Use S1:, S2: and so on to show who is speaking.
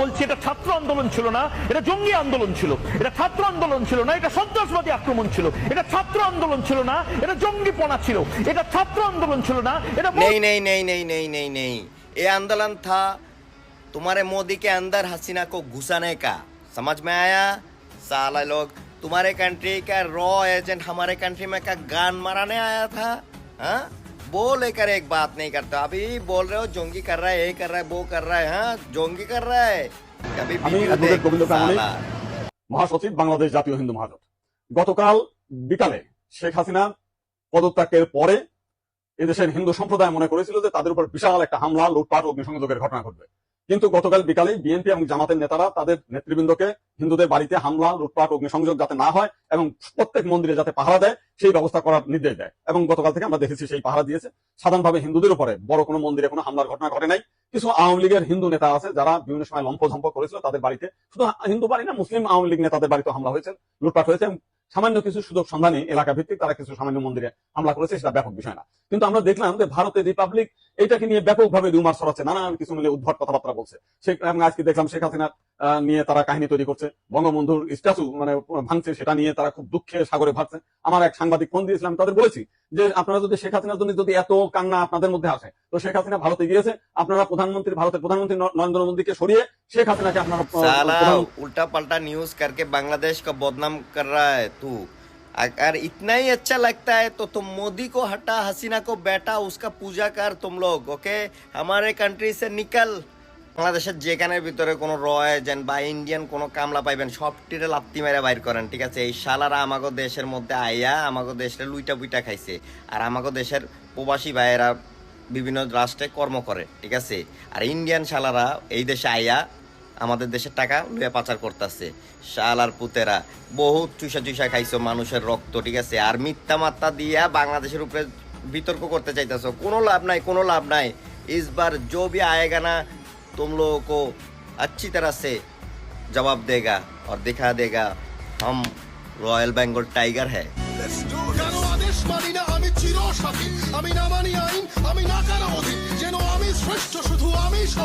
S1: বলছি এটা ছাত্র আন্দোলন ছিল না এটা জঙ্গি আন্দোলন ছিল এটা ছাত্র আন্দোলন ছিল না এটা সন্ত্রাসবাদী আক্রমণ ছিল এটা ছাত্র আন্দোলন ছিল না এটা জঙ্গিপনা ছিল এটা ছাত্র আন্দোলন ছিল না এটা
S2: नहीं नहीं नहीं नहीं नहीं नहीं नहीं ये आंदोलन था तुम्हारे मोदी के अंदर हसीना को घुसाने का समझ में आया साला लोग तुम्हारे कंट्री का रॉ एजेंट हमारे कंट्री में का गान मराने आया था हाँ वो लेकर एक बात नहीं करता अभी बोल रहे हो जोंगी कर रहा है ये कर रहा है वो कर रहा है हाँ जोंगी कर रहा है कभी
S3: আমি
S2: वीडियो
S3: অ্যাডভোকেট
S2: देख,
S3: গোবিন্দ কাঙালি
S2: साला।
S3: মহাসচিব বাংলাদেশ জাতীয় হিন্দু মহাজোট গতকাল বিকালে শেখ হাসিনা পদত্যাগের পরে এদেশের হিন্দু সম্প্রদায় মনে করেছিল যে তাদের উপর বিশাল একটা হামলা লুটপাট ও অগ্নিসংযোগের ঘটনা ঘটবে কিন্তু গতকাল বিকালে বিএনপি এবং জামাতের নেতারা তাদের নেতৃবৃন্দকে হিন্দুদের বাড়িতে হামলা, লুটপাট, অগ্নিসংযোগ যাতে না হয় এবং প্রত্যেক মন্দিরে যাতে পাহারা দেয়, সেই ব্যবস্থা করার নির্দেশ দেয়। এবং গতকাল থেকে আমরা দেখেছি সেই পাহারা দিয়েছে। সাধারণভাবে হিন্দুদের উপরে বড় কোনো মন্দিরে কোনো হামলার ঘটনা ঘটে নাই। কিছু আওয়ামী লীগের হিন্দু নেতা আছে যারা বিভিন্ন সময় লম্প লম্পঝম্প করেছিল তাদের বাড়িতে। শুধু হিন্দু বাড়ি না, মুসলিম আওয়ামী লীগ নেতাদের বাড়িতে হামলা হয়েছে, লুটপাট হয়েছে সামান্য কিছু সুযোগ সন্ধানী এলাকা ভিত্তিক তারা কিছু সামান্য মন্দিরে হামলা করেছে, সেটা ব্যাপক বিষয় না। কিন্তু আমরা দেখলাম যে ভারতের রিপাবলিক এটাকে নিয়ে ব্যাপকভাবে রুমার ছড়াচ্ছে নানান কিছু মিলে উদ্ভট কথাবার্তা বলছে। সে এবং আজকে দেখলাম শেখ হাসিনার নিয়ে তারা কাহিনী তৈরি করছে। বঙ্গবন্ধুর স্ট্যাচু মানে ভাঙছে, সেটা নিয়ে তারা খুব দুঃখে সাগরে ভাবছে আমার এক সাংবাদিক ফোন দিয়েছিলাম তাদের বলেছি যে আপনারা যদি শেখ হাসিনার জন্য যদি এত কান্না আপনাদের মধ্যে আসে তো শেখ হাসিনা ভারতে গিয়েছে আপনারা প্রধানমন্ত্রী ভারতের প্রধানমন্ত্রী ন- নরেন্দ্র মোদীকে সরিয়ে শেখ হাসিনাকে আপনারা আহ,
S2: साला
S3: প্রধান-
S2: उल्टा पलटा न्यूज करके बांग्लादेश का बदनाम कर रहा है तू अगर इतना ही अच्छा लगता है तो तुम मोदी को हटा हसीना को बैठा उसका पूजा कर तुम लोग ओके हमारे कंट्री से निकल বাংলাদেশের যেখানের ভিতরে কোনো রয়েছেন বা ইন্ডিয়ান কোনো কামলা পাইবেন সবটিরে লাপ্তি মেরে বাইর করেন, ঠিক আছে? এই শালারা আমাগো দেশের মধ্যে আইয়া আমাগো দেশের লুইটা বুইটা খাইছে। আর আমাগো দেশের প্রবাসী ভাইয়েরা বিভিন্ন রাষ্ট্রে কর্ম করে, ঠিক আছে? আর ইন্ডিয়ান শালারা এই দেশে আইয়া আমাদের দেশের টাকা লুয়া পাচার করতেছে। শাল আর পুতেরা, বহুত চুষা চুষা খাইছো মানুষের রক্ত, ঠিক আছে? আর মিথ্যা মাত্রা দিয়া বাংলাদেশের উপরে বিতর্ক করতে চাইতেছো। কোনো লাভ নাই, কোনো লাভ নাই। ইসবার জবি বি আয়েগা না तुम लोगों को अच्छी तरह से जवाब देगा और दिखा देगा हम रॉयल बेंगल टाइगर है
S4: কেন আদেশ মানি না আমি চির সাথী আমি না মানি আইন আমি না কারো অধীন যেন আমি শ্রেষ্ঠ শুধু আমি সব